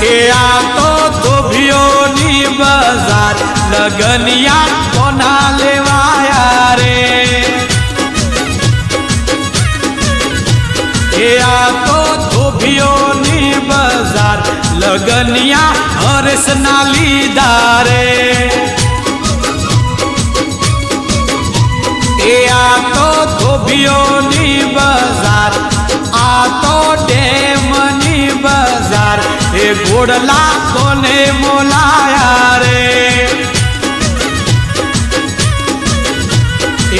કે આ તો ધોભીઓની બજાર, લગનિયા કોના લેવાયા રે? કે આ તો ધોભીઓની બજાર, લગનિયા હર્ષના લીધા રે? એ ગોડલા કોને મોલાયા રે.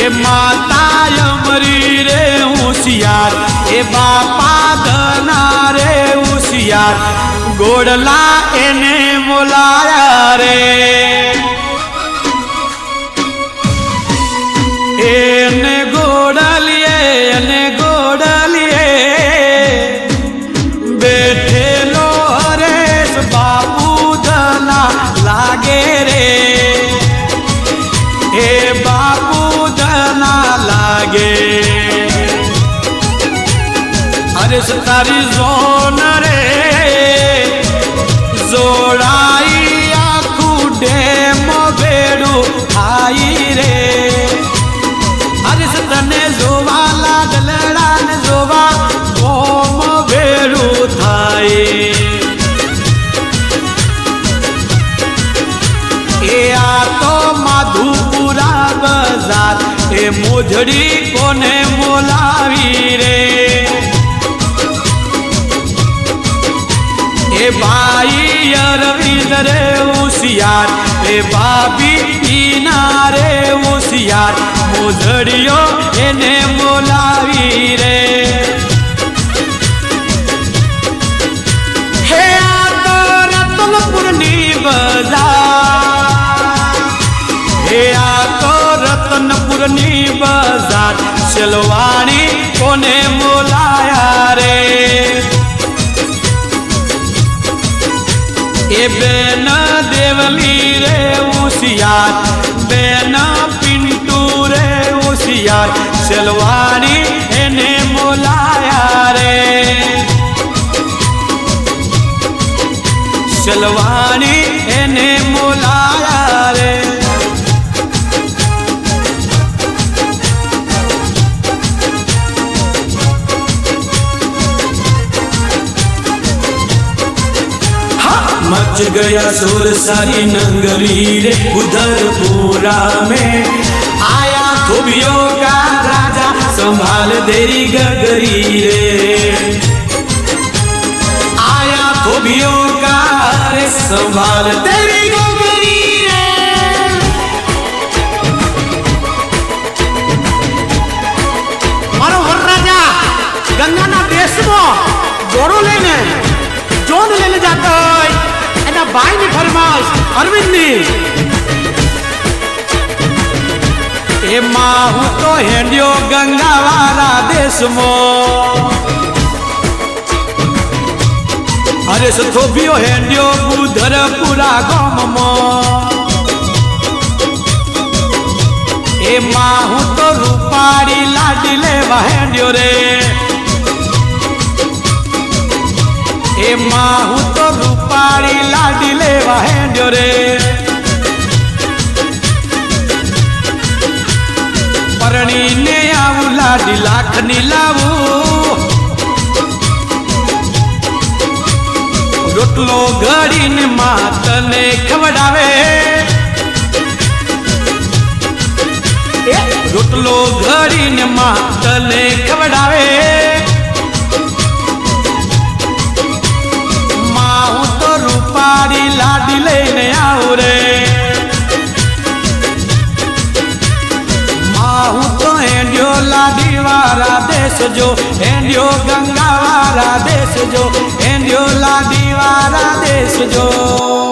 એ માતા અમરી રે હોશિયાર, એ બાપા ધના રે હોશિયાર, ગોડલા એને મોલાયા રે. બાપુ ધના લાગે. અરે તારી જોન રે જોડાઈ મોજડી કોને બોલાવી રે? એ ભાઈ અરવિંદ રે હોશિયાર, એ ભાભી ઈના રે હોશિયાર, મોજડીઓ એને સેલવાણી કોને બોલાયા રે? એ બેન દેવલી રે હોશિયાર, બેન પિન્ટુ રે હોશિયાર, ચલવાણી એને બોલાયા રે. ચલવાણી એને બોલાયા રે. मच गया सुर सारी नंगली रे उधरपुरा में। आया खूबियों का राजा, संभाल देरी गगरी रे। आया खूबियों का रे, संभाल तेरी गंगा ना देश में जोड़ो लेने, जोड़ लेने એના ભાઈની ફરમાશ અરવિંદની એમાં હું તો હેડ્યો ગંગાવાળા દેશમાં અરે સથોભિયો હેડ્યો બુધરપુરા ગામમાં એમાં હું તો રૂપાળી લાડી લેવા હેડ્યો રે એમાં હું તો રૂપાળી લાડી લેવા હેડ્યો રે. પરણીને આવું, લાડી લાખની લાવું. રોટલો ઘડીને માતને ખવડાવે. રોટલો ઘડીને માતને ખવડાવે. વાળા દેશ જો હેડ્યો ગંગા વાળા દેશ જો હેડ્યો લાડી વાળા દેશ જો